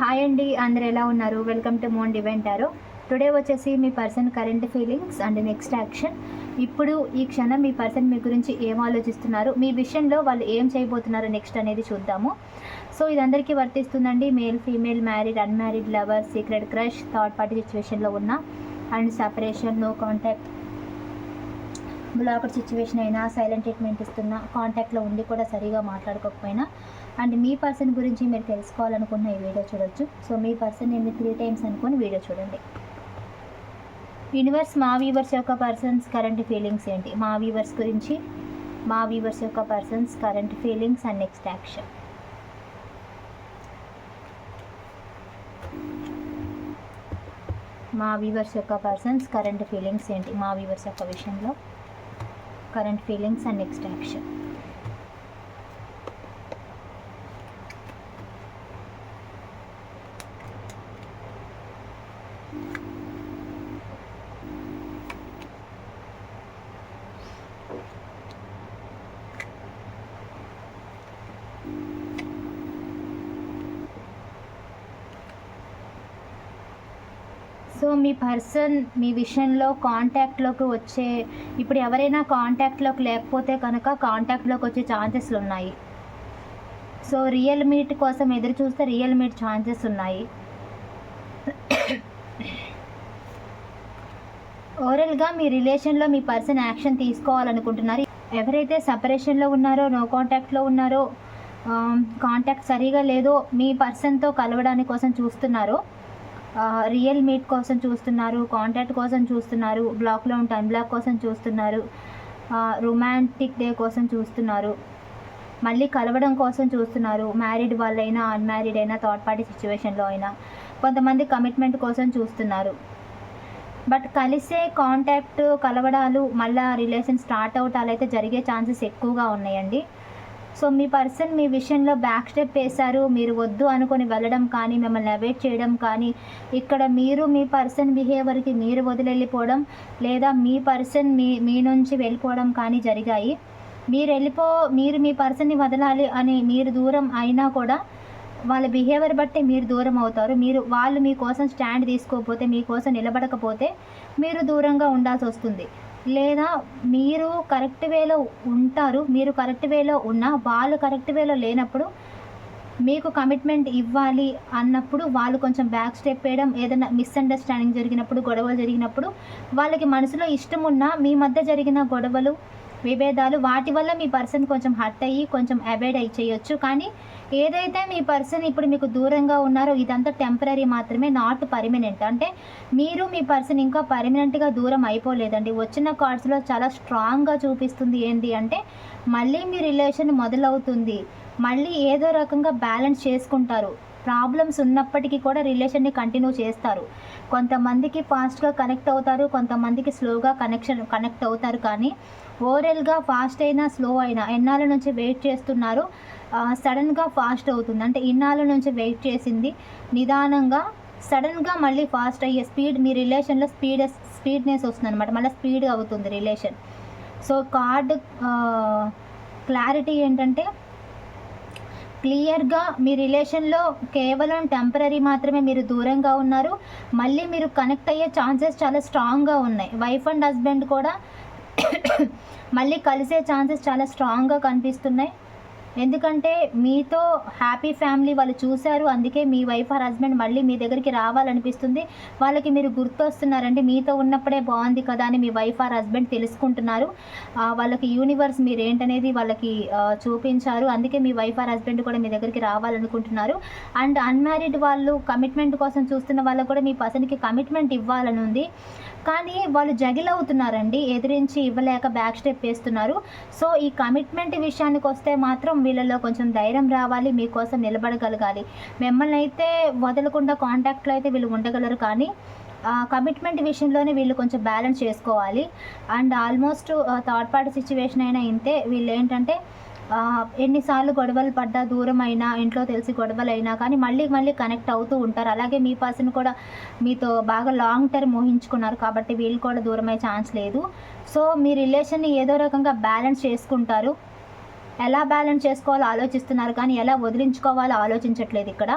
Hi అండి అందరు ఎలా ఉన్నారు? వెల్కమ్ టు మోన్ డివెంట్ టుడే వచ్చేసి మీ person current feelings and next action ఇప్పుడు ఈ క్షణం మీ పర్సన్ మీ గురించి ఏం ఆలోచిస్తున్నారు? మీ విషయంలో వాళ్ళు ఏం చేయబోతున్నారు నెక్స్ట్ అనేది చూద్దాము. సో ఇది అందరికీ వర్తిస్తుందండి male female married unmarried lover secret crush third party సిచ్యువేషన్లో ఉన్న and separation no contact blocked situation అయినా సైలెంట్ ట్రీట్మెంట్ ఇస్తున్నా కాంటాక్ట్లో ఉండి కూడా సరిగా మాట్లాడుకోకపోయినా అండ్ మీ పర్సన్ గురించి మీరు తెలుసుకోవాలనుకున్న ఈ వీడియో చూడొచ్చు. సో మీ పర్సన్ నేను త్రీ టైమ్స్ అనుకుని వీడియో చూడండి. యూనివర్స్ మా వీవర్స్ యొక్క పర్సన్స్ కరెంట్ ఫీలింగ్స్ ఏంటి? మా వీవర్స్ గురించి మా వీవర్స్ యొక్క persons current feelings and next action. మా వీవర్స్ యొక్క పర్సన్స్ కరెంట్ ఫీలింగ్స్ ఏంటి? మా వీవర్స్ యొక్క విషయంలో current feelings and next action. Me person మీ విషయంలో కాంటాక్ట్లోకి వచ్చే ఇప్పుడు ఎవరైనా కాంటాక్ట్లోకి లేకపోతే కనుక కాంటాక్ట్లోకి వచ్చే ఛాన్సెస్లు ఉన్నాయి. సో రియల్ మీట్ కోసం ఎదురు చూస్తే రియల్ మీట్ ఛాన్సెస్ ఉన్నాయి. ఓవరాల్గా మీ రిలేషన్లో మీ పర్సన్ యాక్షన్ తీసుకోవాలనుకుంటున్నారు. ఎవరైతే సపరేషన్లో ఉన్నారో నో కాంటాక్ట్లో ఉన్నారో కాంటాక్ట్ సరిగా లేదో మీ పర్సన్తో కలవడానికి కోసం చూస్తున్నారో రియల్ మీట్ కోసం చూస్తున్నారు కాంటాక్ట్ కోసం చూస్తున్నారు బ్లాక్లో టైం బ్లాక్ కోసం చూస్తున్నారు రొమాంటిక్ డే కోసం చూస్తున్నారు మళ్ళీ కలవడం కోసం చూస్తున్నారు మ్యారీడ్ వాళ్ళైనా అన్మ్యారీడ్ అయినా థర్డ్ పార్టీ సిచ్యువేషన్లో అయినా కొంతమంది కమిట్మెంట్ కోసం చూస్తున్నారు. బట్ కలిసే కాంటాక్ట్ కలవడాలు మళ్ళీ రిలేషన్ స్టార్ట్ అవటాలు అయితే జరిగే ఛాన్సెస్ ఎక్కువగా ఉన్నాయండి. సో మీ పర్సన్ మీ విషయంలో బ్యాక్ స్టెప్ వేశారు మీరు వద్దు అనుకొని వెళ్ళడం కానీ మిమ్మల్ని అవాయిడ్ చేయడం కానీ ఇక్కడ మీరు మీ పర్సన్ బిహేవియర్కి మీరు వదిలిపోవడం లేదా మీ పర్సన్ మీ మీ నుంచి వెళ్ళిపోవడం కానీ జరిగాయి. మీరు వెళ్ళిపో మీరు మీ పర్సన్ని వదలాలి అని మీరు దూరం అయినా కూడా వాళ్ళ బిహేవియర్ బట్టి మీరు దూరం అవుతారు. మీరు వాళ్ళు మీకోసం స్టాండ్ తీసుకోకపోతే మీకోసం నిలబడకపోతే మీరు దూరంగా ఉండాల్సి వస్తుంది. లేదా మీరు కరెక్ట్ వేలో ఉంటారు మీరు కరెక్ట్ వేలో ఉన్నా వాళ్ళు కరెక్ట్ వేలో లేనప్పుడు మీకు కమిట్మెంట్ ఇవ్వాలి అన్నప్పుడు వాళ్ళు కొంచెం బ్యాక్ స్టెప్ వేయడం ఏదైనా మిస్అండర్స్టాండింగ్ జరిగినప్పుడు గొడవలు జరిగినప్పుడు వాళ్ళకి మనసులో ఇష్టం ఉన్నా మీ మధ్య జరిగిన గొడవలు విభేదాలు వాటి వల్ల మీ పర్సన్ కొంచెం హర్ట్ అయ్యి కొంచెం అవాయిడ్ అయ్యి చేయొచ్చు. కానీ ఏదైతే మీ పర్సన్ ఇప్పుడు మీకు దూరంగా ఉన్నారో ఇదంతా టెంపరీ మాత్రమే నాట్ పర్మనెంట్. అంటే మీరు మీ పర్సన్ ఇంకా పర్మనెంట్గా దూరం అయిపోలేదండి. వచ్చిన కార్డ్స్లో చాలా స్ట్రాంగ్గా చూపిస్తుంది ఏంటి అంటే మళ్ళీ మీ రిలేషన్ మొదలవుతుంది. మళ్ళీ ఏదో రకంగా బ్యాలెన్స్ చేసుకుంటారు. ప్రాబ్లమ్స్ ఉన్నప్పటికీ కూడా రిలేషన్ని కంటిన్యూ చేస్తారు. కొంతమందికి ఫాస్ట్గా కనెక్ట్ అవుతారు కొంతమందికి స్లోగా కనెక్షన్ కనెక్ట్ అవుతారు. కానీ ఓవరాల్గా ఫాస్ట్ అయినా స్లో అయినా ఎన్నాళ్ళ నుంచి వెయిట్ చేస్తున్నారు? సడన్గా ఫాస్ట్ అవుతుంది. అంటే ఇన్నాళ్ళ నుంచి వెయిట్ చేసింది. నిదానంగా సడన్గా మళ్ళీ ఫాస్ట్ అయ్యే స్పీడ్ మీ రిలేషన్లో స్పీడ్ స్పీడ్నెస్ వస్తుంది అనమాట మళ్ళీ స్పీడ్ అవుతుంది రిలేషన్. సో కార్డ్ క్లారిటీ ఏంటంటే క్లియర్గా మీ రిలేషన్లో కేవలం టెంపరీ మాత్రమే మీరు దూరంగా ఉన్నారు. మళ్ళీ మీరు కనెక్ట్ అయ్యే ఛాన్సెస్ చాలా స్ట్రాంగ్గా ఉన్నాయి. వైఫ్ అండ్ హస్బెండ్ కూడా మళ్ళీ కలిసే ఛాన్సెస్ చాలా స్ట్రాంగ్గా కనిపిస్తున్నాయి. ఎందుకంటే మీతో హ్యాపీ ఫ్యామిలీ వాళ్ళు చూశారు. అందుకే మీ వైఫ్ ఆర్ హస్బెండ్ మళ్ళీ మీ దగ్గరికి రావాలనిపిస్తుంది. వాళ్ళకి మీరు గుర్తొస్తున్నారంటే మీతో ఉన్నప్పుడే బాగుంది కదా అని మీ వైఫ్ ఆర్ హస్బెండ్ తెలుసుకుంటున్నారు. వాళ్ళకి యూనివర్స్ మీరు ఏంటనేది వాళ్ళకి చూపించారు. అందుకే మీ వైఫ్ ఆర్ హస్బెండ్ కూడా మీ దగ్గరికి రావాలనుకుంటున్నారు. అండ్ అన్మ్యారీడ్ వాళ్ళు కమిట్మెంట్ కోసం చూస్తున్న వాళ్ళకు కూడా మీ పర్సన్కి కమిట్మెంట్ ఇవ్వాలని ఉంది కానీ వాళ్ళు జగిల్ అవుతున్నారండి. ఎదిరించి ఇవ్వలేక బ్యాక్ స్టెప్ వేస్తున్నారు. సో ఈ కమిట్మెంట్ విషయానికి వస్తే మాత్రం వీళ్ళలో కొంచెం ధైర్యం రావాలి మీకోసం నిలబడగలగాలి. మిమ్మల్ని అయితే వదలకుండా కాంటాక్ట్లో అయితే వీళ్ళు ఉండగలరు కానీ కమిట్మెంట్ విషయంలోనే వీళ్ళు కొంచెం బ్యాలెన్స్ చేసుకోవాలి. And almost third party situation అయినా ఇంతే. వీళ్ళు ఏంటంటే ఎన్నిసార్లు గొడవలు పడ్డా దూరం అయినా ఇంట్లో తెలిసి గొడవలు అయినా కానీ మళ్ళీ మళ్ళీ కనెక్ట్ అవుతూ ఉంటారు. అలాగే మీ పర్సన్ కూడా మీతో బాగా లాంగ్ టర్మ్ ఊహించుకున్నారు కాబట్టి వీళ్ళు కూడా దూరమయ్యే ఛాన్స్ లేదు. సో మీ రిలేషన్ని ఏదో రకంగా బ్యాలెన్స్ చేసుకుంటారు. ఎలా బ్యాలెన్స్ చేసుకోవాలో ఆలోచిస్తున్నారు కానీ ఎలా వదిలించుకోవాలో ఆలోచించట్లేదు ఇక్కడ.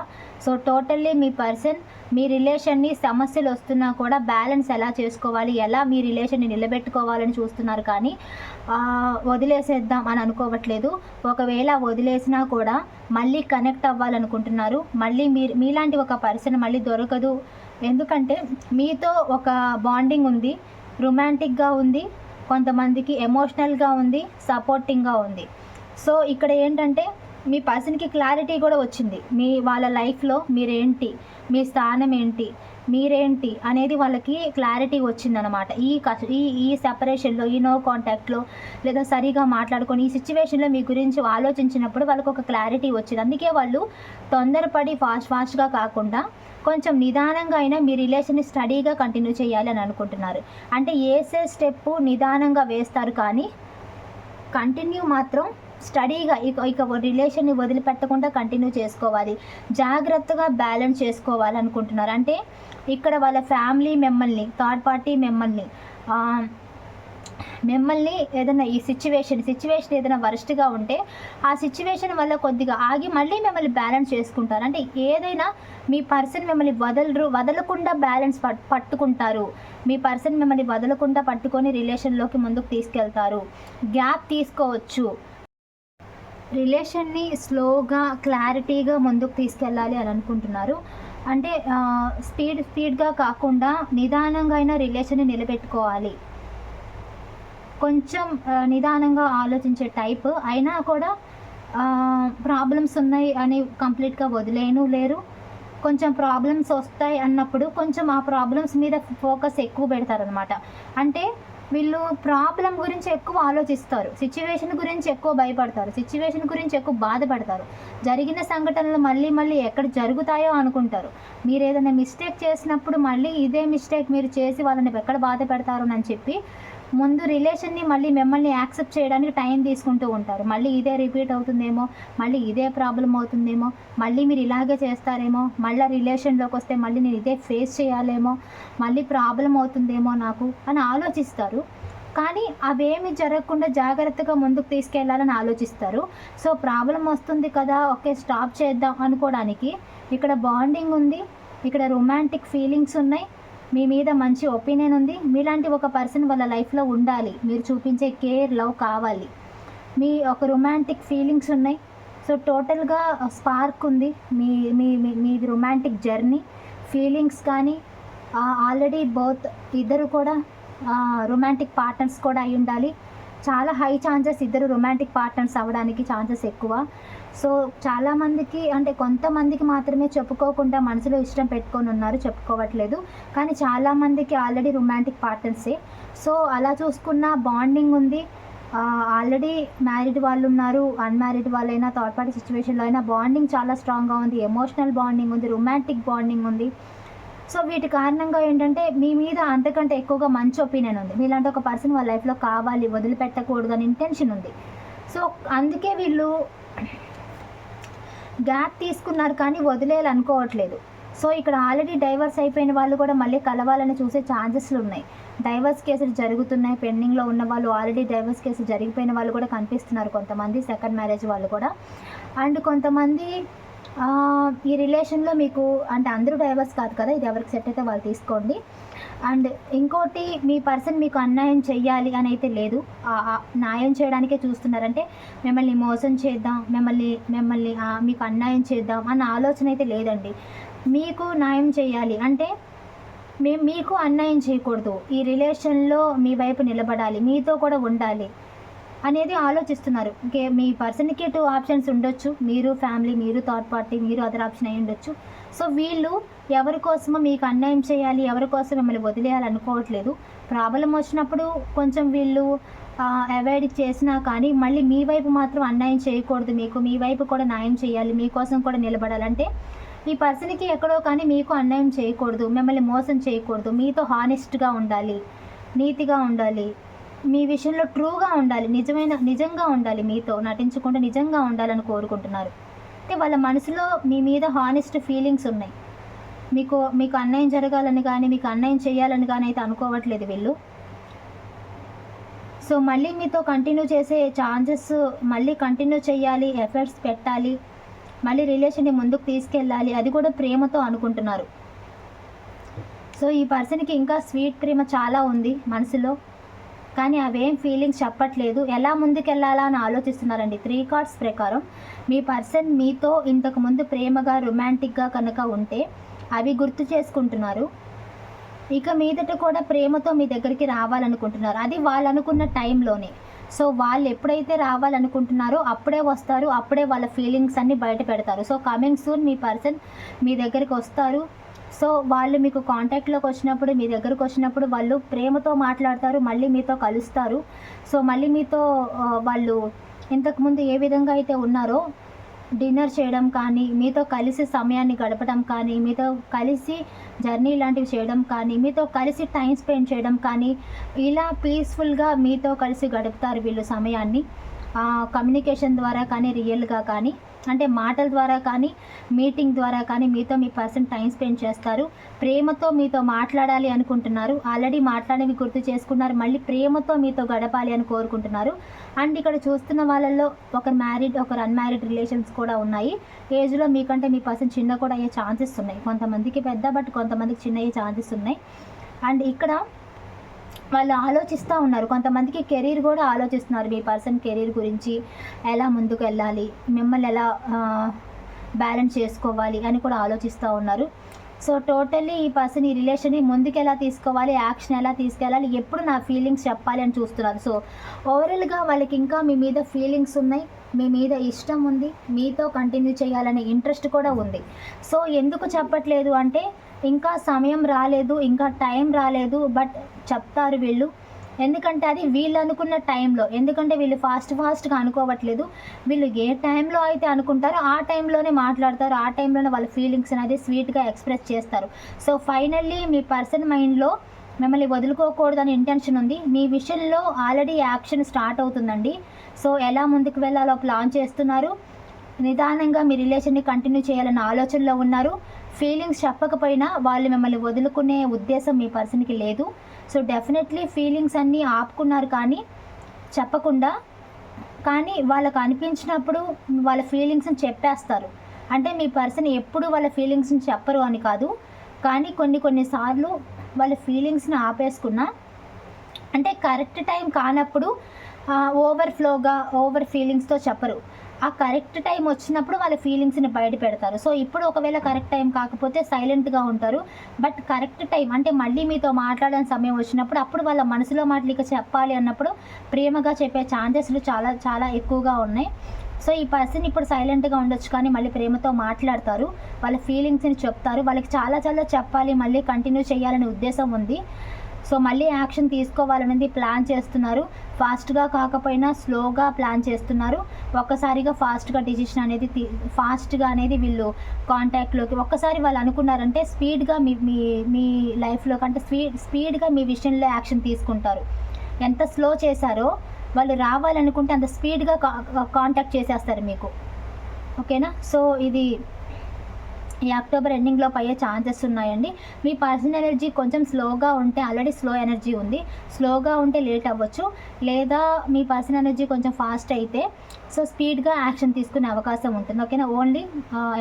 సో టోటల్లీ మీ పర్సన్ మీ రిలేషన్ని సమస్యలు వస్తున్నా కూడా బ్యాలెన్స్ ఎలా చేసుకోవాలి ఎలా మీ రిలేషన్ని నిలబెట్టుకోవాలని చూస్తున్నారు కానీ వదిలేసేద్దాం అని అనుకోవట్లేదు. ఒకవేళ వదిలేసినా కూడా మళ్ళీ కనెక్ట్ అవ్వాలనుకుంటున్నారు. మళ్ళీ మీరు మీలాంటి ఒక పర్సన్ మళ్ళీ దొరకదు. ఎందుకంటే మీతో ఒక బాండింగ్ ఉంది రొమాంటిక్గా ఉంది కొంతమందికి ఎమోషనల్గా ఉంది సపోర్టింగ్గా ఉంది. సో ఇక్కడ ఏంటంటే మీ పర్సన్కి క్లారిటీ కూడా వచ్చింది. మీ వాళ్ళ లైఫ్లో మీరేంటి? మీ స్థానం ఏంటి? మీరేంటి? అనేది వాళ్ళకి క్లారిటీ వచ్చిందనమాట ఈ కష ఈ ఈ సెపరేషన్లో ఈ నో కాంటాక్ట్లో లేదా సరిగా మాట్లాడుకొని ఈ సిచ్యువేషన్లో మీ గురించి ఆలోచించినప్పుడు వాళ్ళకి ఒక క్లారిటీ వచ్చింది. అందుకే వాళ్ళు తొందరపడి ఫాస్ట్ ఫాస్ట్గా కాకుండా కొంచెం నిదానంగా అయినా మీ రిలేషన్ని స్టడీగా కంటిన్యూ చేయాలి అని అనుకుంటున్నారు. అంటే ఏసే స్టెప్ నిదానంగా వేస్తారు కానీ కంటిన్యూ మాత్రం స్టడీగా ఇక ఇక రిలేషన్ని వదిలిపెట్టకుండా కంటిన్యూ చేసుకోవాలి. జాగ్రత్తగా బ్యాలెన్స్ చేసుకోవాలనుకుంటున్నారు. అంటే ఇక్కడ వాళ్ళ ఫ్యామిలీ మిమ్మల్ని థర్డ్ పార్టీ మిమ్మల్ని మిమ్మల్ని ఏదైనా ఈ సిచ్యువేషన్ సిచ్యువేషన్ ఏదైనా వరస్ట్గా ఉంటే ఆ సిచ్యువేషన్ వల్ల కొద్దిగా ఆగి మళ్ళీ మిమ్మల్ని బ్యాలెన్స్ చేసుకుంటారు. అంటే ఏదైనా మీ పర్సన్ మిమ్మల్ని వదలరు వదలకుండా బ్యాలెన్స్ పట్టుకుంటారు. మీ పర్సన్ మిమ్మల్ని వదలకుండా పట్టుకొని రిలేషన్లోకి ముందుకు తీసుకెళ్తారు. గ్యాప్ తీసుకోవచ్చు. రిలేషన్ని స్లోగా క్లారిటీగా ముందుకు తీసుకెళ్ళాలి అని అనుకుంటున్నారు. అంటే స్పీడ్ స్పీడ్గా కాకుండా నిదానంగా అయినా రిలేషన్ని నిలబెట్టుకోవాలి. కొంచెం నిదానంగా ఆలోచించే టైప్ అయినా కూడా ప్రాబ్లమ్స్ ఉన్నాయి అని కంప్లీట్గా వదిలేను లేరు. కొంచెం ప్రాబ్లమ్స్ వస్తాయి అన్నప్పుడు కొంచెం ఆ ప్రాబ్లమ్స్ మీద ఫోకస్ ఎక్కువ పెడతారనమాట అంటే వీళ్ళు ప్రాబ్లం గురించి ఎక్కువ ఆలోచిస్తారు. సిచ్యువేషన్ గురించి ఎక్కువ భయపడతారు. సిచ్యువేషన్ గురించి ఎక్కువ బాధపడతారు. జరిగిన సంఘటనలు మళ్ళీ మళ్ళీ ఎక్కడ జరుగుతాయో అనుకుంటారు. మీరు ఏదైనా మిస్టేక్ చేసినప్పుడు మళ్ళీ ఇదే మిస్టేక్ మీరు చేసి వాళ్ళని ఎక్కడ బాధ పెడతారు అని చెప్పి ముందు రిలేషన్ని మళ్ళీ మిమ్మల్ని యాక్సెప్ట్ చేయడానికి టైం తీసుకుంటూ ఉంటారు. మళ్ళీ ఇదే రిపీట్ అవుతుందేమో మళ్ళీ ఇదే ప్రాబ్లం అవుతుందేమో మళ్ళీ మీరు ఇలాగే చేస్తారేమో మళ్ళీ రిలేషన్లోకి వస్తే మళ్ళీ నేను ఇదే ఫేస్ చేయాలేమో మళ్ళీ ప్రాబ్లం అవుతుందేమో నాకు అని ఆలోచిస్తారు. కానీ అవేమి జరగకుండా జాగ్రత్తగా ముందుకు తీసుకెళ్ళాలని ఆలోచిస్తారు. సో ప్రాబ్లం వస్తుంది కదా ఓకే స్టాప్ చేద్దాం అనుకోవడానికి ఇక్కడ బాండింగ్ ఉంది ఇక్కడ రొమాంటిక్ ఫీలింగ్స్ ఉన్నాయి మీ మీద మంచి ఒపీనియన్ ఉంది. మీలాంటి ఒక పర్సన్ వాళ్ళ లైఫ్లో ఉండాలి. మీరు చూపించే కేర్ లవ్ కావాలి. మీ ఒక రొమాంటిక్ ఫీలింగ్స్ ఉన్నాయి. సో టోటల్గా స్పార్క్ ఉంది. మీ మీ మీ- మీది రొమాంటిక్ జర్నీ. ఫీలింగ్స్ కానీ ఆల్రెడీ బోత్ ఇద్దరు కూడా రొమాంటిక్ పార్ట్నర్స్ కూడా అయి ఉండాలి. చాలా హై ఛాన్సెస్ ఇద్దరు రొమాంటిక్ పార్ట్నర్స్ అవ్వడానికి ఛాన్సెస్ ఎక్కువ. సో చాలామందికి అంటే కొంతమందికి మాత్రమే చెప్పుకోకుండా మనసులో ఇష్టం పెట్టుకొని ఉన్నారు చెప్పుకోవట్లేదు. కానీ చాలామందికి ఆల్రెడీ రొమాంటిక్ పార్ట్నర్సే సో అలా చూసుకున్న బాండింగ్ ఉంది. ఆల్రెడీ మ్యారీడ్ వాళ్ళు ఉన్నారు అన్మ్యారీడ్ వాళ్ళైనా థర్డ్ పార్టీ సిచ్యువేషన్లో అయినా బాండింగ్ చాలా స్ట్రాంగ్గా ఉంది. ఎమోషనల్ బాండింగ్ ఉంది రొమాంటిక్ బాండింగ్ ఉంది. సో వీటి కారణంగా ఏంటంటే మీ మీద అంతకంటే ఎక్కువగా మంచి ఒపీనియన్ ఉంది. మీలాంటి ఒక పర్సన్ వాళ్ళ లైఫ్లో కావాలి వదిలిపెట్టకూడదు అని ఇంటెన్షన్ ఉంది. సో అందుకే వీళ్ళు గ్యాప్ తీసుకున్నారు కానీ వదిలేయాలి అనుకోవట్లేదు. సో ఇక్కడ ఆల్రెడీ డైవర్స్ అయిపోయిన వాళ్ళు కూడా మళ్ళీ కలవాలని చూసే ఛాన్సెస్లు ఉన్నాయి. డైవర్స్ కేసులు జరుగుతున్నాయి. పెండింగ్లో ఉన్న వాళ్ళు ఆల్రెడీ డైవర్స్ కేసులు జరిగిపోయిన వాళ్ళు కూడా కనిపిస్తున్నారు కొంతమంది సెకండ్ మ్యారేజ్ వాళ్ళు కూడా. అండ్ కొంతమంది ఈ రిలేషన్లో మీకు అంటే అందరూ డైవర్స్ కాదు కదా ఇది ఎవరికి సెట్ అయితే వాళ్ళు తీసుకోండి. అండ్ ఇంకోటి మీ పర్సన్ మీకు అన్యాయం చెయ్యాలి అని అయితే లేదు. న్యాయం చేయడానికే చూస్తున్నారంటే మిమ్మల్ని మోసం చేద్దాం మిమ్మల్ని మిమ్మల్ని మీకు అన్యాయం చేద్దాం అన్న ఆలోచన అయితే లేదండి. మీకు న్యాయం చేయాలి అంటే మేము మీకు అన్యాయం చేయకూడదు. ఈ రిలేషన్లో మీ వైపు నిలబడాలి మీతో కూడా ఉండాలి. అనేది ఆలోచిస్తున్నారు. ఓకే మీ పర్సన్కి టూ ఆప్షన్స్ ఉండొచ్చు. మీరు ఫ్యామిలీ మీరు థర్డ్ పార్టీ మీరు అదర్ ఆప్షన్ అయి ఉండొచ్చు. సో వీళ్ళు ఎవరి కోసమో మీకు అన్యాయం చేయాలి ఎవరి కోసం మిమ్మల్ని వదిలేయాలి అనుకోవట్లేదు ప్రాబ్లం వచ్చినప్పుడు కొంచెం వీళ్ళు అవాయిడ్ చేసినా కానీ మళ్ళీ మీ వైపు మాత్రం అన్యాయం చేయకూడదు మీకు. మీ వైపు కూడా న్యాయం చేయాలి మీకోసం కూడా నిలబడాలంటే ఈ పర్సన్కి ఎక్కడో కానీ మీకు అన్యాయం చేయకూడదు మిమ్మల్ని మోసం చేయకూడదు. మీతో హానెస్ట్గా ఉండాలి నీతిగా ఉండాలి. మీ విషయంలో ట్రూగా ఉండాలి నిజమైన నిజంగా ఉండాలి మీతో నటించకుండా నిజంగా ఉండాలని కోరుకుంటున్నారు. అంటే వాళ్ళ మనసులో మీ మీద హానెస్ట్ ఫీలింగ్స్ ఉన్నాయి. మీకు మీకు అన్యాయం జరగాలని కానీ మీకు అన్యాయం చేయాలని కానీ అయితే అనుకోవట్లేదు వీళ్ళు. సో మళ్ళీ మీతో కంటిన్యూ చేసే ఛాన్సెస్ మళ్ళీ కంటిన్యూ చేయాలి ఎఫర్ట్స్ పెట్టాలి మళ్ళీ రిలేషన్ని ముందుకు తీసుకెళ్ళాలి అది కూడా ప్రేమతో అనుకుంటున్నారు. సో ఈ పర్సన్కి ఇంకా స్వీట్ ప్రేమ చాలా ఉంది మనసులో. కానీ అవేం ఫీలింగ్స్ చెప్పట్లేదు. ఎలా ముందుకెళ్ళాలా అని ఆలోచిస్తున్నారండి. త్రీ కార్డ్స్ ప్రకారం మీ పర్సన్ మీతో ఇంతకు ముందు ప్రేమగా రొమాంటిక్గా కనుక ఉంటే అవి గుర్తు చేసుకుంటున్నారు. ఇక మీదట కూడా ప్రేమతో మీ దగ్గరికి రావాలనుకుంటున్నారు. అది వాళ్ళు అనుకున్న టైంలోనే. సో వాళ్ళు ఎప్పుడైతే రావాలనుకుంటున్నారో అప్పుడే వస్తారు. అప్పుడే వాళ్ళ ఫీలింగ్స్ అన్నీ బయట పెడతారు. సో కమింగ్ సూన్ మీ పర్సన్ మీ దగ్గరికి వస్తారు. సో వాళ్ళు మీకు కాంటాక్ట్లోకి వచ్చినప్పుడు మీ దగ్గరకు వచ్చినప్పుడు వాళ్ళు ప్రేమతో మాట్లాడతారు మళ్ళీ మీతో కలుస్తారు. సో మళ్ళీ మీతో వాళ్ళు ఇంతకుముందు ఏ విధంగా అయితే ఉన్నారో డిన్నర్ చేయడం కానీ మీతో కలిసి సమయాన్ని గడపడం కానీ మీతో కలిసి జర్నీ లాంటివి చేయడం కానీ మీతో కలిసి టైం స్పెండ్ చేయడం కానీ ఇలా పీస్ఫుల్గా మీతో కలిసి గడుపుతారు వీళ్ళు సమయాన్ని. కమ్యూనికేషన్ ద్వారా కానీ రియల్గా కానీ. అంటే మాటల ద్వారా కానీ మీటింగ్ ద్వారా కానీ మీతో మీ పర్సన్ టైం స్పెండ్ చేస్తారు. ప్రేమతో మీతో మాట్లాడాలి అనుకుంటున్నారు. ఆల్రెడీ మాట్లాడేవి గుర్తు చేసుకున్నారు. మళ్ళీ ప్రేమతో మీతో గడపాలి అని కోరుకుంటున్నారు. అండ్ ఇక్కడ చూస్తున్న వాళ్ళల్లో ఒకరు మ్యారీడ్ ఒకరు అన్మ్యారీడ్ రిలేషన్స్ కూడా ఉన్నాయి. ఏజ్లో మీకంటే మీ పర్సన్ చిన్న కూడా అయ్యే ఛాన్సెస్ ఉన్నాయి. కొంతమందికి పెద్ద బట్ కొంతమందికి చిన్న అయ్యే ఛాన్సెస్ ఉన్నాయి. అండ్ ఇక్కడ వాళ్ళు ఆలోచిస్తూ ఉన్నారు. కొంతమందికి కెరీర్ కూడా ఆలోచిస్తున్నారు. మీ పర్సన్ కెరీర్ గురించి ఎలా ముందుకు వెళ్ళాలి? మిమ్మల్ని ఎలా బ్యాలెన్స్ చేసుకోవాలి అని కూడా ఆలోచిస్తూ ఉన్నారు. సో టోటల్లీ ఈ పర్సన్ ఈ రిలేషన్ని ముందుకు ఎలా తీసుకోవాలి? యాక్షన్ ఎలా తీసుకెళ్ళాలి? ఎప్పుడు నా ఫీలింగ్స్ చెప్పాలి అని చూస్తున్నారు. సో ఓవరాల్గా వాళ్ళకి ఇంకా మీ మీద ఫీలింగ్స్ ఉన్నాయి. మీ మీద ఇష్టం ఉంది. మీతో కంటిన్యూ చేయాలనే ఇంట్రెస్ట్ కూడా ఉంది. సో ఎందుకు చెప్పట్లేదు అంటే ఇంకా సమయం రాలేదు ఇంకా టైం రాలేదు బట్ చెప్తారు వీళ్ళు. ఎందుకంటే అది వీళ్ళు అనుకున్న టైంలో ఎందుకంటే వీళ్ళు ఫాస్ట్ ఫాస్ట్గా అనుకోవట్లేదు. వీళ్ళు ఏ టైంలో అయితే అనుకుంటారో ఆ టైంలోనే మాట్లాడతారు. ఆ టైంలోనే వాళ్ళ ఫీలింగ్స్ అనేది స్వీట్గా ఎక్స్ప్రెస్ చేస్తారు. సో ఫైనల్లీ మీ పర్సన్ మైండ్లో మిమ్మల్ని వదులుకోకూడదని ఇంటెన్షన్ ఉంది. మీ విషయంలో ఆల్రెడీ యాక్షన్ స్టార్ట్ అవుతుందండి. సో ఎలా ముందుకు వెళ్ళాలో ప్లాన్ చేస్తున్నారు. నిదానంగా మీ రిలేషన్ని కంటిన్యూ చేయాలన్న ఆలోచనలో ఉన్నారు. ఫీలింగ్స్ చెప్పకపోయినా వాళ్ళు మిమ్మల్ని వదులుకునే ఉద్దేశం మీ పర్సన్కి లేదు. సో డెఫినెట్లీ ఫీలింగ్స్ అన్నీ ఆపుకున్నారు కానీ చెప్పకుండా కానీ వాళ్ళకు అనిపించినప్పుడు వాళ్ళ ఫీలింగ్స్ని చెప్పేస్తారు. అంటే మీ పర్సన్ ఎప్పుడు వాళ్ళ ఫీలింగ్స్ని చెప్పరు అని కాదు. కానీ కొన్ని కొన్నిసార్లు వాళ్ళ ఫీలింగ్స్ని ఆపేసుకున్నా అంటే కరెక్ట్ టైం కానప్పుడు ఓవర్ ఫ్లోగా ఓవర్ ఫీలింగ్స్తో చెప్పరు. ఆ కరెక్ట్ టైం వచ్చినప్పుడు వాళ్ళ ఫీలింగ్స్ని బయట పెడతారు. సో ఇప్పుడు ఒకవేళ కరెక్ట్ టైం కాకపోతే సైలెంట్గా ఉంటారు. బట్ కరెక్ట్ టైం అంటే మళ్ళీ మీతో మాట్లాడని సమయం వచ్చినప్పుడు అప్పుడు వాళ్ళ మనసులో మాటలు ఇక చెప్పాలి అన్నప్పుడు ప్రేమగా చెప్పే ఛాన్సెస్లు చాలా చాలా ఎక్కువగా ఉన్నాయి. సో ఈ పర్సన్ ఇప్పుడు సైలెంట్గా ఉండొచ్చు కానీ మళ్ళీ ప్రేమతో మాట్లాడతారు. వాళ్ళ ఫీలింగ్స్ని చెప్తారు. వాళ్ళకి చాలా చాలా చెప్పాలి మళ్ళీ కంటిన్యూ చేయాలనే ఉద్దేశం ఉంది. సో మళ్ళీ యాక్షన్ తీసుకోవాలనేది ప్లాన్ చేస్తున్నారు. ఫాస్ట్గా కాకపోయినా స్లోగా ప్లాన్ చేస్తున్నారు. ఒక్కసారిగా ఫాస్ట్గా డిసిషన్ అనేది ఫాస్ట్గా అనేది వీళ్ళు కాంటాక్ట్లోకి ఒక్కసారి వాళ్ళు అనుకున్నారంటే స్పీడ్గా మీ మీ మీ లైఫ్లో కంటే స్పీడ్ స్పీడ్గా మీ విషయంలో యాక్షన్ తీసుకుంటారు. ఎంత స్లో చేశారో వాళ్ళు రావాలనుకుంటే అంత స్పీడ్గా కాంటాక్ట్ చేసేస్తారు మీకు. ఓకేనా? సో ఇది ఈ అక్టోబర్ ఎండింగ్లో అయ్యే ఛాన్సెస్ ఉన్నాయండి. మీ పర్సనల్ ఎనర్జీ కొంచెం స్లోగా ఉంటే ఆల్రెడీ స్లో ఎనర్జీ ఉంది. స్లోగా ఉంటే లేట్ అవ్వచ్చు. లేదా మీ పర్సనల్ ఎనర్జీ కొంచెం ఫాస్ట్ అయితే సో స్పీడ్గా యాక్షన్ తీసుకునే అవకాశం ఉంటుంది. ఓకేనా? ఓన్లీ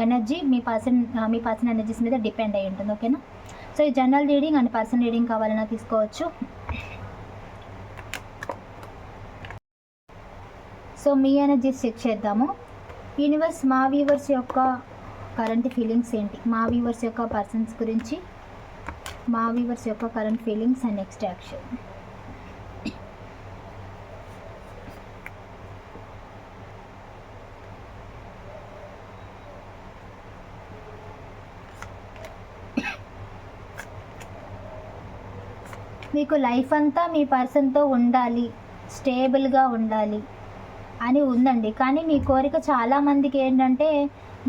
ఎనర్జీ మీ పర్సన్ మీ పర్సనల్ ఎనర్జీస్ మీద డిపెండ్ అయి ఉంటుంది. ఓకేనా? సో ఈ general reading and personal reading కావాలన్నా తీసుకోవచ్చు. సో మీ ఎనర్జీస్ చెక్ చేద్దాము. యూనివర్స్ మా వ్యూవర్స్ యొక్క కరెంట్ ఫీలింగ్స్ ఏంటి? మా వ్యూవర్స్ యొక్క పర్సన్స్ గురించి మా వ్యూవర్స్ యొక్క current feelings and next action మీకు లైఫ్ అంతా మీ పర్సన్తో ఉండాలి స్టేబుల్గా ఉండాలి అని ఉందండి. కానీ మీ కోరిక చాలామందికి ఏంటంటే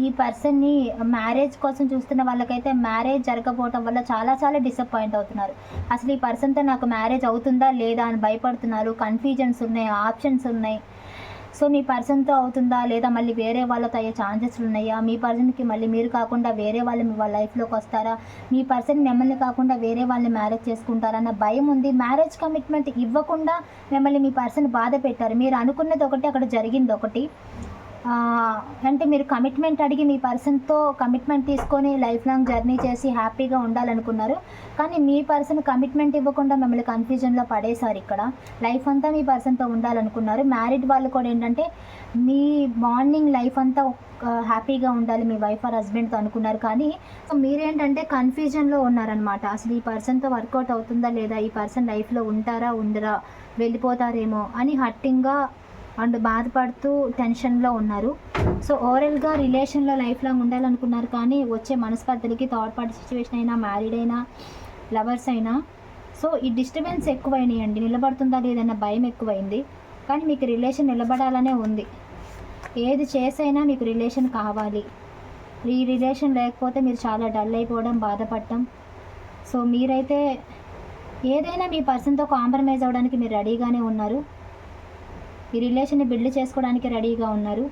ఈ పర్సన్ని మ్యారేజ్ కోసం చూస్తున్న వాళ్ళకైతే మ్యారేజ్ జరగకపోవటం వల్ల చాలా చాలా డిసప్పాయింట్ అవుతున్నారు. అసలు ఈ పర్సన్తో నాకు మ్యారేజ్ అవుతుందా లేదా అని భయపడుతున్నారు. కన్ఫ్యూజన్స్ ఉన్నాయి ఆప్షన్స్ ఉన్నాయి. సో మీ పర్సన్తో అవుతుందా లేదా మళ్ళీ వేరే వాళ్ళతో అయ్యే ఛాన్సెస్ ఉన్నాయా. మీ పర్సన్కి మళ్ళీ మీరు కాకుండా వేరే వాళ్ళు మీ వాళ్ళ లైఫ్లోకి వస్తారా? మీ పర్సన్ మిమ్మల్ని కాకుండా వేరే వాళ్ళని మ్యారేజ్ చేసుకుంటారా? అన్న భయం ఉంది. మ్యారేజ్ కమిట్మెంట్ ఇవ్వకుండా మిమ్మల్ని మీ పర్సన్ బాధ పెట్టారు. మీరు అనుకున్నది ఒకటి అక్కడ జరిగింది ఒకటి. అంటే మీరు కమిట్మెంట్ అడిగి మీ పర్సన్తో కమిట్మెంట్ తీసుకొని లైఫ్ లాంగ్ జర్నీ చేసి హ్యాపీగా ఉండాలనుకున్నారు. కానీ మీ పర్సన్ కమిట్మెంట్ ఇవ్వకుండా మిమ్మల్ని కన్ఫ్యూజన్లో పడేశారు ఇక్కడ. లైఫ్ అంతా మీ పర్సన్తో ఉండాలనుకున్నారు. మ్యారీడ్ వాళ్ళు కూడా ఏంటంటే మీ మార్నింగ్ లైఫ్ అంతా హ్యాపీగా ఉండాలి మీ వైఫ్ ఆర్ హస్బెండ్తో అనుకున్నారు. కానీ సో మీరేంటంటే కన్ఫ్యూజన్లో ఉన్నారనమాట అసలు ఈ పర్సన్తో వర్కౌట్ అవుతుందా లేదా? ఈ పర్సన్ లైఫ్లో ఉంటారా ఉండరా వెళ్ళిపోతారేమో అని హట్టింగ్గా అండ్ బాధపడుతూ టెన్షన్లో ఉన్నారు. సో ఓవరాల్గా రిలేషన్లో లైఫ్ లాంగ్ ఉండాలనుకున్నారు కానీ వచ్చే మనస్పర్ధలకి థర్డ్ పార్టీ సిచ్యువేషన్ అయినా మ్యారీడ్ అయినా లవర్స్ అయినా సో ఈ డిస్టర్బెన్స్ ఎక్కువైనాయండి. నిలబడుతుందా లేదన్న భయం ఎక్కువైంది. కానీ మీకు రిలేషన్ నిలబడాలనే ఉంది. ఏది చేసైనా మీకు రిలేషన్ కావాలి. ఈ రిలేషన్ లేకపోతే మీరు చాలా డల్ అయిపోవడం బాధపడటం సో మీరైతే ఏదైనా మీ పర్సన్తో కాంప్రమైజ్ అవ్వడానికి మీరు రెడీగానే ఉన్నారు. ఈ రిలేషన్ని బిల్డ్ చేసుకోవడానికి రెడీగా ఉన్నారు.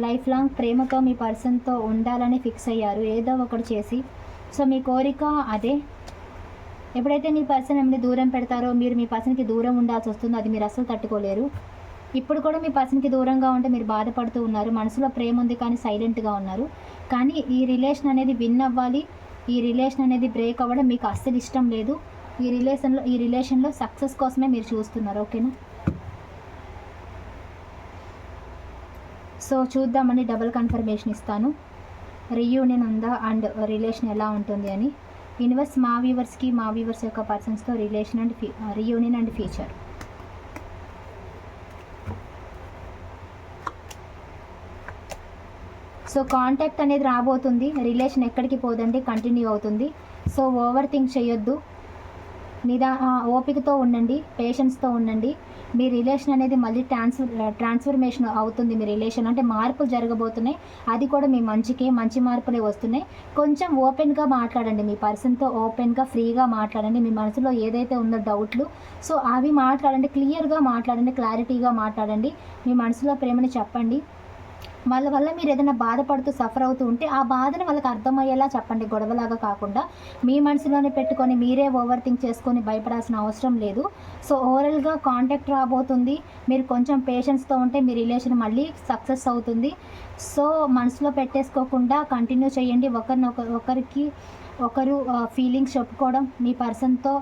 లైఫ్ లాంగ్ ప్రేమతో మీ పర్సన్తో ఉండాలని ఫిక్స్ అయ్యారు. ఏదో ఒకటి చేసి. సో మీ కోరిక అదే. ఎప్పుడైతే మీ పర్సన్ మిమ్మల్ని దూరం పెడతారో మీరు మీ పర్సన్కి దూరం ఉండాల్సి వస్తుందో. అది మీరు అసలు తట్టుకోలేరు. ఇప్పుడు కూడా మీ పర్సన్కి దూరంగా ఉంటే మీరు బాధపడుతూ ఉన్నారు. మనసులో ప్రేమ ఉంది కానీ సైలెంట్గా ఉన్నారు. కానీ ఈ రిలేషన్ అనేది విన్ అవ్వాలి. ఈ రిలేషన్ అనేది బ్రేక్ అవ్వడం మీకు అస్సలు ఇష్టం లేదు. ఈ రిలేషన్లో ఈ రిలేషన్లో సక్సెస్ కోసమే మీరు చూస్తున్నారు. ఓకేనా? సో చూద్దామని డబుల్ కన్ఫర్మేషన్ ఇస్తాను. రీయూనియన్ ఉందా అండ్ రిలేషన్ ఎలా ఉంటుంది అని. యూనివర్స్ మా వ్యూవర్స్కి మా వ్యూవర్స్ యొక్క పర్సన్స్తో relation and fee reunion and future. So contact అనేది రాబోతుంది. రిలేషన్ ఎక్కడికి పోదండి కంటిన్యూ అవుతుంది. సో ఓవర్ థింక్ చేయొద్దు. నిదా ఓపికతో ఉండండి పేషెన్స్తో ఉండండి. మీ రిలేషన్ అనేది మళ్ళీ ట్రాన్స్ఫర్ ట్రాన్స్ఫర్మేషన్ అవుతుంది మీ రిలేషన్ అంటే మార్పులు జరగబోతున్నాయి. అది కూడా మీ మంచికే మంచి మార్పులే వస్తున్నాయి. కొంచెం ఓపెన్గా మాట్లాడండి. మీ పర్సన్తో ఓపెన్గా ఫ్రీగా మాట్లాడండి. మీ మనసులో ఏదైతే ఉందో డౌట్లు సో అవి మాట్లాడండి. క్లియర్గా మాట్లాడండి క్లారిటీగా మాట్లాడండి. మీ మనసులో ప్రేమని చెప్పండి. వాళ్ళ వల్ల మీరు ఏదైనా బాధపడుతూ సఫర్ అవుతూ ఉంటే ఆ బాధను వాళ్ళకి అర్థమయ్యేలా చెప్పండి. గొడవలాగా కాకుండా మీ మనసులోనే పెట్టుకొని మీరే ఓవర్ థింక్ చేసుకొని భయపడాల్సిన అవసరం లేదు. సో ఓవరాల్గా కాంటాక్ట్ రాబోతుంది. మీరు కొంచెం పేషెన్స్తో ఉంటే మీ రిలేషన్ మళ్ళీ సక్సెస్ అవుతుంది. సో మనసులో పెట్టేసుకోకుండా కంటిన్యూ చేయండి. ఒకరినొక ఒకరికి ఒకరు ఫీలింగ్స్ చెప్పుకోవడం మీ పర్సన్తో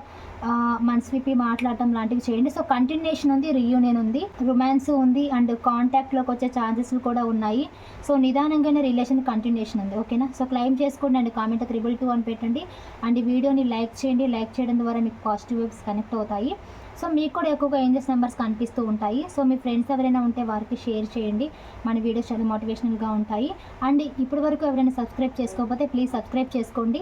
మనసు మాట్లాడటం లాంటివి చేయండి. సో కంటిన్యూషన్ ఉంది రియూనియన్ ఉంది రొమాన్స్ ఉంది అండ్ కాంటాక్ట్లోకి వచ్చే ఛాన్సెస్ కూడా ఉన్నాయి. సో నిదానంగానే రిలేషన్ కంటిన్యూషన్ ఉంది. ఓకేనా సో క్లైమ్ చేసుకోండి అండ్ కామెంట్ త్రిబుల్ టూ అని పెట్టండి. అండ్ వీడియోని లైక్ చేయండి. లైక్ చేయడం ద్వారా మీకు పాజిటివ్ వేవ్స్ కనెక్ట్ అవుతాయి. సో మీకు కూడా ఎక్కువగా ఏంజెస్ నెంబర్స్ కనిపిస్తూ ఉంటాయి. సో మీ ఫ్రెండ్స్ ఎవరైనా ఉంటే వారికి షేర్ చేయండి. మన వీడియోస్ చాలా మోటివేషనల్గా ఉంటాయి. అండ్ ఇప్పటి వరకు ఎవరైనా సబ్స్క్రైబ్ చేసుకోకపోతే ప్లీజ్ సబ్స్క్రైబ్ చేసుకోండి.